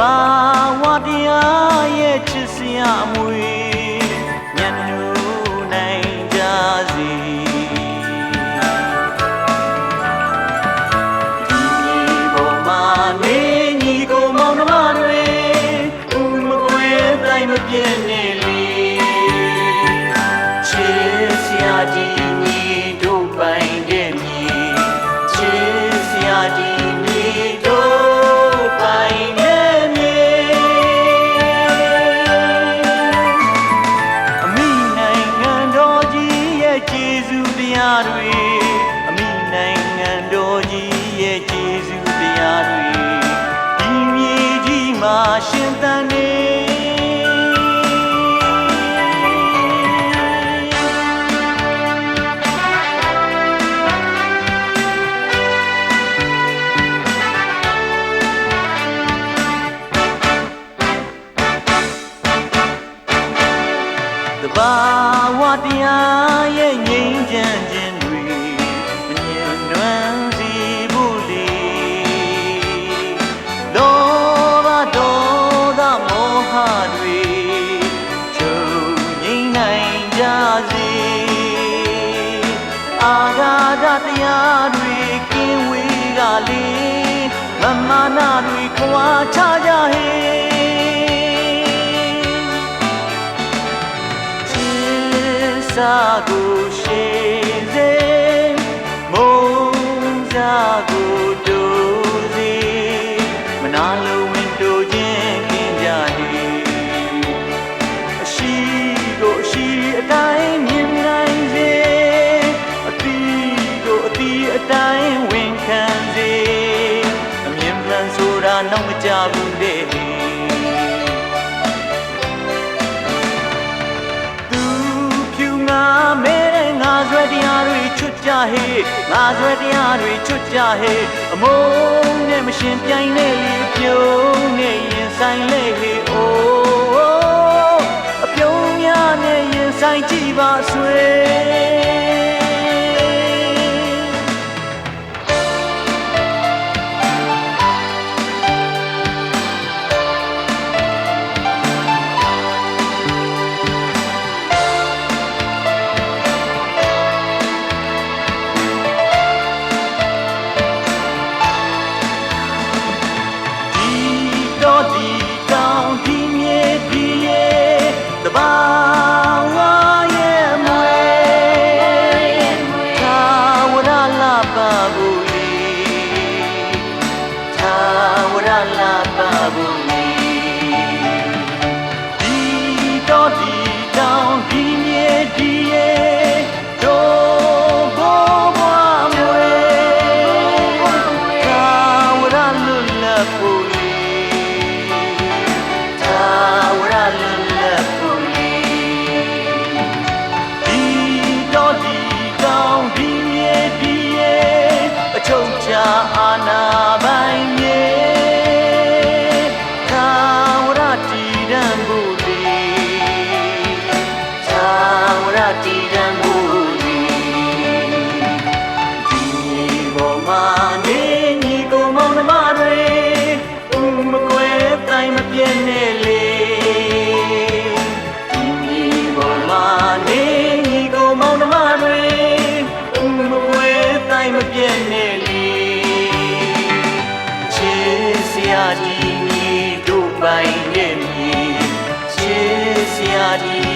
တဘာဝတရားရဲ့ချစ်စရာအမွေ တဘာဝတရားရဲ့ငြိမ်းချမ်းခြင်းတွေမမြင်နွမ်းစီဘူးလေလောဘဒေါသမောဟတွေချုပ်ငြိမ်းနိုင်ကြစေအာဂါဒတရားတွေကင်းဝေးကလေးမမနာတွေခွာချကြဟေ ကိုရှိစေမုန်းစာကိုတို့စေမနာလိုဝင်တို့ခြင်းကင်းကြဟေအရှိကိုအရှိအတိုင်းမြင်နိုင် ကြဟေ့ငါဆွဲတရားတွေချွတ်ကြဟေ့အမုန်းနဲ့မရှင်ပြိုင်နဲ့လေပြုံးနဲ့ရင်ဆိုင်လေဟေ့အိုးအပြုံးများနဲ့ရင်ဆိုင်ကြည့်ပါဆွေ ပိုင်ရဲ့မြေချစ်စရာကြီး